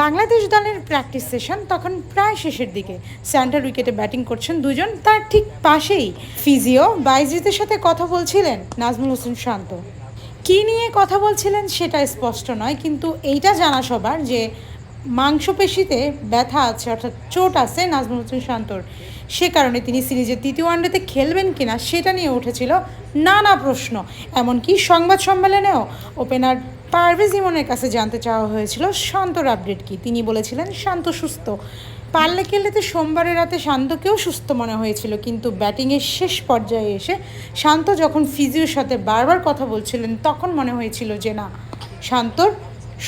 বাংলাদেশ দলের practice session তখন প্রায় শেষের দিকে। সেন্টার উইকেটে ব্যাটিং করছেন দুজন, তার ঠিক পাশেই ফিজিও বাইজিতের সাথে কথা বলছিলেন নাজমুল হোসেন শান্ত। কী নিয়ে কথা বলছিলেন সেটা স্পষ্ট নয়, কিন্তু এইটা জানা সবার যে মাংসপেশিতে ব্যথা আছে, অর্থাৎ চোট আছে নাজমুল হোসেন শান্তর। সে কারণে তিনি সিরিজের তৃতীয় ওয়ানডেতে খেলবেন কিনা সেটা নিয়ে উঠেছিল নানা প্রশ্ন। এমনকি সংবাদ সম্মেলনেও ওপেনার পারভেজ ইমনের কাছে জানতে চাওয়া হয়েছিল, শান্তর আপডেট কি? তিনি বলেছিলেন, শান্ত সুস্থ। পারলে খেলতে সোমবারের রাতে শান্তকেও সুস্থ মনে হয়েছিল, কিন্তু ব্যাটিংয়ের শেষ পর্যায়ে এসে শান্ত যখন ফিজিওর সাথে বারবার কথা বলছিলেন, তখন মনে হয়েছিল যে না, শান্তর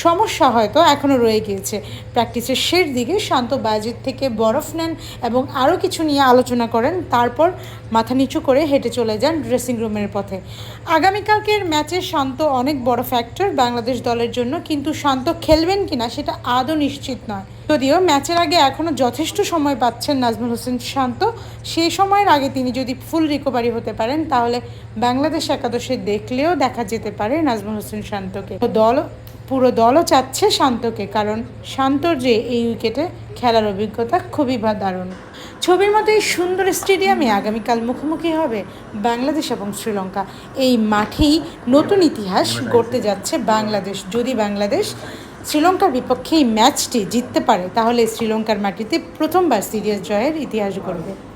সমস্যা হয়তো এখনও রয়ে গিয়েছে। প্র্যাকটিসের শেষ দিকে শান্ত বাজির থেকে বরফ নেন এবং আরও কিছু নিয়ে আলোচনা করেন। তারপর মাথা নিচু করে হেঁটে চলে যান ড্রেসিং রুমের পথে। আগামীকালকের ম্যাচে শান্ত অনেক বড় ফ্যাক্টর বাংলাদেশ দলের জন্য, কিন্তু শান্ত খেলবেন কিনা সেটা আদৌ নিশ্চিত নয়। যদিও ম্যাচের আগে এখনও যথেষ্ট সময় পাচ্ছেন নাজমুল হোসেন শান্ত সেই সময়ের আগে তিনি যদি ফুল রিকভারি হতে পারেন, তাহলে বাংলাদেশ একাদশে দেখলেও দেখা যেতে পারে নাজমুল হোসেন শান্তকে। দল পুরো দলও চাচ্ছে শান্তকে, কারণ শান্তর যে এই উইকেটে খেলার অভিজ্ঞতা খুবই ভা- দারুণ। ছবির মতো এই সুন্দর স্টেডিয়ামে আগামীকাল মুখোমুখি হবে বাংলাদেশ এবং শ্রীলঙ্কা। এই মাঠেই নতুন ইতিহাস গড়তে যাচ্ছে বাংলাদেশ। যদি বাংলাদেশ শ্রীলঙ্কার বিপক্ষে এই ম্যাচটি জিততে পারে, তাহলে শ্রীলঙ্কার মাটিতে প্রথমবার সিরিয়াস জয়ের ইতিহাস গড়বে।